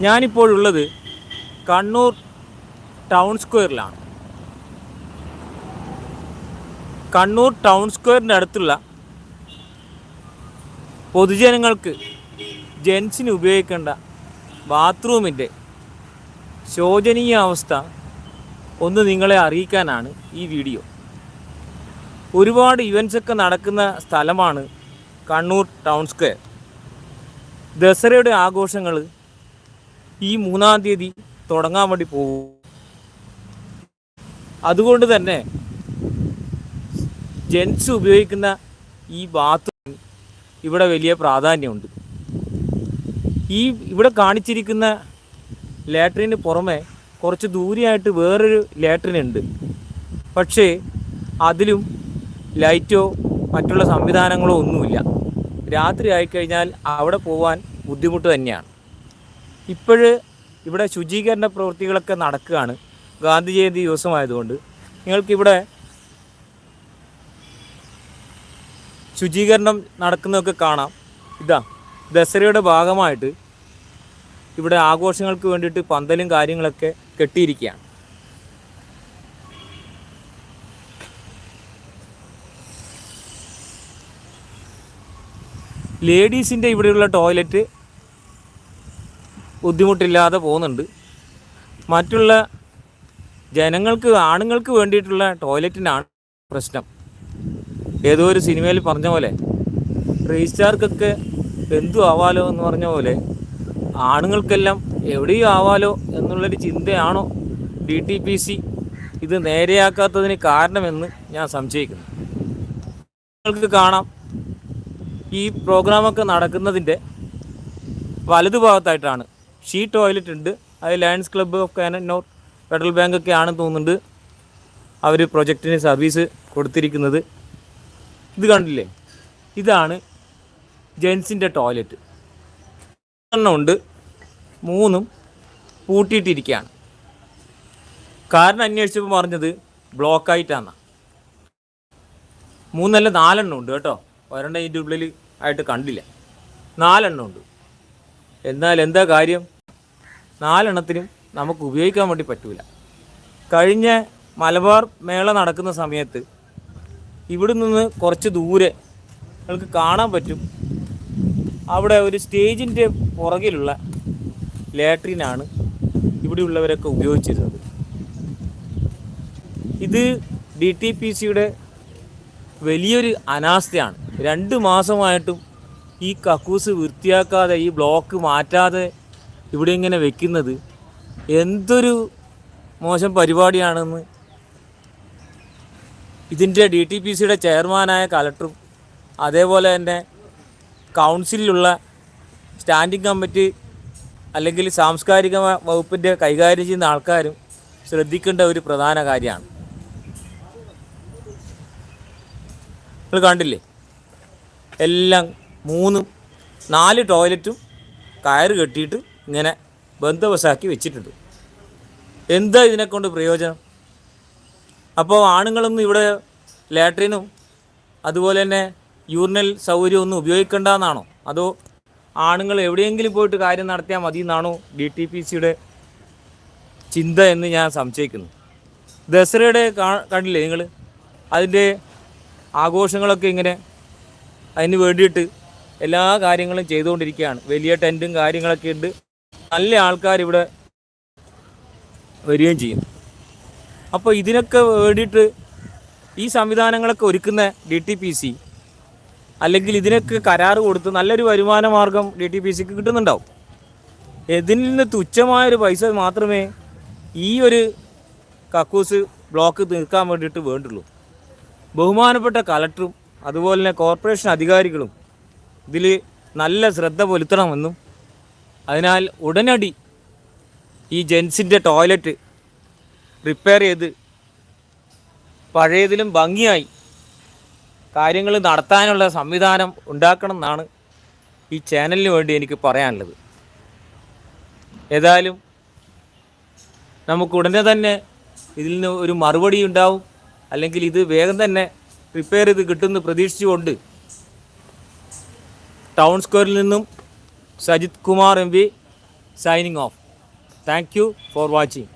ഞാനിപ്പോഴുള്ളത് Kannur town സ്ക്വയറിലാണ്. Kannur town സ്ക്വയറിന്റെ അടുത്തുള്ള പൊതുജനങ്ങൾക്ക് ജെൻസിന് ഉപയോഗിക്കേണ്ട ബാത്റൂമിന്റെ ശോചനീയ അവസ്ഥ ഒന്ന് നിങ്ങളെ അറിയിക്കാനാണ് ഈ വീഡിയോ. ഒരുപാട് ഇവൻസ് ഒക്കെ നടക്കുന്ന സ്ഥലമാണ് കണ്ണൂർ ടൗൺ സ്ക്വയർ. ദസറയുടെ ആഘോഷങ്ങൾ ഈ മൂന്നാം തീയതി തുടങ്ങാൻ വേണ്ടി പോകും. അതുകൊണ്ട് തന്നെ ജെൻസ് ഉപയോഗിക്കുന്ന ഈ ബാത്റൂം ഇവിടെ വലിയ പ്രാധാന്യമുണ്ട്. ഈ ഇവിടെ കാണിച്ചിരിക്കുന്ന ലാട്രിന് പുറമെ കുറച്ച് ദൂരെയായിട്ട് വേറൊരു ലാട്രിൻ ഉണ്ട്. പക്ഷേ അതിലും ലൈറ്റോ മറ്റുള്ള സംവിധാനങ്ങളോ ഒന്നുമില്ല. രാത്രി ആയിക്കഴിഞ്ഞാൽ അവിടെ പോകാൻ ബുദ്ധിമുട്ട് തന്നെയാണ്. ഇപ്പോഴ് ഇവിടെ ശുചീകരണ പ്രവൃത്തികളൊക്കെ നടക്കുകയാണ്. ഗാന്ധി ജയന്തി ദിവസമായതുകൊണ്ട്. നിങ്ങൾക്കിവിടെ ശുചീകരണം നടക്കുന്നതൊക്കെ കാണാം. ഇതാ ദസറയുടെ ഭാഗമായിട്ട് ഇവിടെ ആഘോഷങ്ങൾക്ക് വേണ്ടിയിട്ട് പന്തലും കാര്യങ്ങളൊക്കെ കെട്ടിയിരിക്കുകയാണ്. ലേഡീസിന്റെ ഇവിടെയുള്ള ടോയ്ലറ്റ് ബുദ്ധിമുട്ടില്ലാതെ പോകുന്നുണ്ട്. മറ്റുള്ള ജനങ്ങൾക്ക് ആണുങ്ങൾക്ക് വേണ്ടിയിട്ടുള്ള ടോയ്ലറ്റിനാണ് പ്രശ്നം. ഏതോ ഒരു സിനിമയിൽ പറഞ്ഞ പോലെ റീസ്റ്റാർക്കൊക്കെ എന്തു ആവാലോ എന്ന് പറഞ്ഞ പോലെ ആണുങ്ങൾക്കെല്ലാം എവിടെയും ആവാലോ എന്നുള്ളൊരു ചിന്തയാണോ ഡി ടി പി സി ഇത് നേരെയാക്കാത്തതിന് കാരണമെന്ന് ഞാൻ സംശയിക്കുന്നു. നിങ്ങൾക്ക് കാണാം ഈ പ്രോഗ്രാമൊക്കെ നടക്കുന്നതിന്റെ വലതുഭാഗത്തായിട്ടാണ് ഷീ ടോയ്ലറ്റ് ഉണ്ട് അത് Lions club of Kanor Federal Bank ഒക്കെ ആണെന്ന് തോന്നുന്നുണ്ട്. അവർ പ്രൊജക്റ്റിന് സർവീസ് കൊടുത്തിരിക്കുന്നത്. ഇത് കണ്ടില്ലേ? ഇതാണ് ജെൻസിന്റെ ടോയ്ലറ്റ് ഉണ്ട്. മൂന്നും പൂട്ടിയിട്ടിരിക്കുകയാണ്. കാരണം അന്വേഷിച്ചപ്പോൾ പറഞ്ഞത് ബ്ലോക്കായിട്ടാണ് മൂന്നല്ല നാലെണ്ണം ഉണ്ട് കേട്ടോ. ഒരെണ്ണം ഇതിന്റെ ഉള്ളിൽ ആയിട്ട് കണ്ടില്ല. നാലെണ്ണം ഉണ്ട്. എന്നാൽ എന്താ കാര്യം? നാലെണ്ണത്തിനും നമുക്ക് ഉപയോഗിക്കാൻ വേണ്ടി പറ്റൂല. കഴിഞ്ഞ മലബാർ മേള നടക്കുന്ന സമയത്ത് ഇവിടെ നിന്ന് കുറച്ച് ദൂരെ നിങ്ങൾക്ക് കാണാൻ പറ്റും. അവിടെ ഒരു സ്റ്റേജിന്റെ പുറകിലുള്ള ലാട്രിനാണ് ഇവിടെയുള്ളവരൊക്കെ ഉപയോഗിച്ചിരുന്നത്. ഇത് ഡി ടി പി സിയുടെ വലിയൊരു അനാസ്ഥയാണ്. രണ്ട് മാസമായിട്ടും ഈ കക്കൂസ് വൃത്തിയാക്കാതെ ഈ ബ്ലോക്ക് മാറ്റാതെ ഇവിടെ ഇങ്ങനെ വെക്കുന്നത് എന്തൊരു മോശം പരിപാടിയാണെന്ന് ഇതിന്റെ ഡി ടി പി സിയുടെ ചെയർമാനായ കലക്ടറും അതേപോലെ തന്നെ കൗൺസിലുള്ള സ്റ്റാൻഡിംഗ് കമ്മിറ്റി അല്ലെങ്കിൽ സാംസ്കാരിക വകുപ്പിന്റെ കൈകാര്യം ചെയ്യുന്ന ആൾക്കാരും ശ്രദ്ധിക്കേണ്ട ഒരു പ്രധാന കാര്യമാണ്. നിങ്ങൾ കണ്ടില്ലേ? എല്ലാം മൂന്നും നാല് ടോയ്ലറ്റും കയറ് കെട്ടിയിട്ട് ഇങ്ങനെ ബന്ധവശാക്കി വെച്ചിട്ടുണ്ട്. എന്താ ഇതിനെക്കൊണ്ട് പ്രയോജനം? അപ്പോൾ ആണുങ്ങളൊന്നും ഇവിടെ ലാട്രിനും അതുപോലെ തന്നെ യൂറിനൽ സൗകര്യമൊന്നും ഉപയോഗിക്കേണ്ടെന്നാണോ? അതോ ആണുങ്ങൾ എവിടെയെങ്കിലും പോയിട്ട് കാര്യം നടത്തിയാൽ മതി എന്നാണോ ഡി ടി പി സിയുടെ ചിന്ത എന്ന് ഞാൻ സംശയിക്കുന്നു. ദസറയുടെ കണ്ടില്ലേ നിങ്ങൾ അതിന്റെ ആഘോഷങ്ങളൊക്കെ ഇങ്ങനെ അതിന് വേണ്ടിയിട്ട് എല്ലാ കാര്യങ്ങളും ചെയ്തുകൊണ്ടിരിക്കുകയാണ്. വലിയ ടെന്റും കാര്യങ്ങളൊക്കെ ഉണ്ട്. നല്ല ആൾക്കാർ ഇവിടെ വരികയും ചെയ്യും. അപ്പോൾ ഇതിനൊക്കെ വേണ്ടിയിട്ട് ഈ സംവിധാനങ്ങളൊക്കെ ഒരുക്കുന്ന ഡി ടി പി സി അല്ലെങ്കിൽ ഇതിനൊക്കെ കരാറ് കൊടുത്ത് നല്ലൊരു വരുമാന മാർഗം ഡി ടി പി സിക്ക് കിട്ടുന്നുണ്ടാവും. ഇതിൽ നിന്ന് തുച്ഛമായൊരു പൈസ മാത്രമേ ഈ ഒരു കക്കൂസ് ബ്ലോക്ക് തീർക്കാൻ വേണ്ടിയിട്ട് വേണ്ടുള്ളൂ. ബഹുമാനപ്പെട്ട കലക്ടറും അതുപോലെ തന്നെ കോർപ്പറേഷൻ അധികാരികളും ഇതിൽ നല്ല ശ്രദ്ധ പുലർത്തണമെന്നും അതിനാൽ ഉടനടി ഈ ജെൻസിന്റെ ടോയ്ലറ്റ് റിപ്പയർ ചെയ്ത് പഴയതിലും ഭംഗിയായി കാര്യങ്ങൾ നടത്താനുള്ള സംവിധാനം ഉണ്ടാക്കണം എന്നാണ് ഈ ചാനലിന് വേണ്ടി എനിക്ക് പറയാനുള്ളത്. ഏതായാലും നമുക്ക് ഉടനെ തന്നെ ഇതിൽ നിന്ന് ഒരു മറുപടി ഉണ്ടാവും. അല്ലെങ്കിൽ ഇത് വേഗം തന്നെ റിപ്പയർ ചെയ്ത് കിട്ടുമെന്ന് പ്രതീക്ഷിച്ചുകൊണ്ട് ടൗൺ സ്ക്വയറിൽ നിന്നും Sajith Kumar M P signing off thank you for watching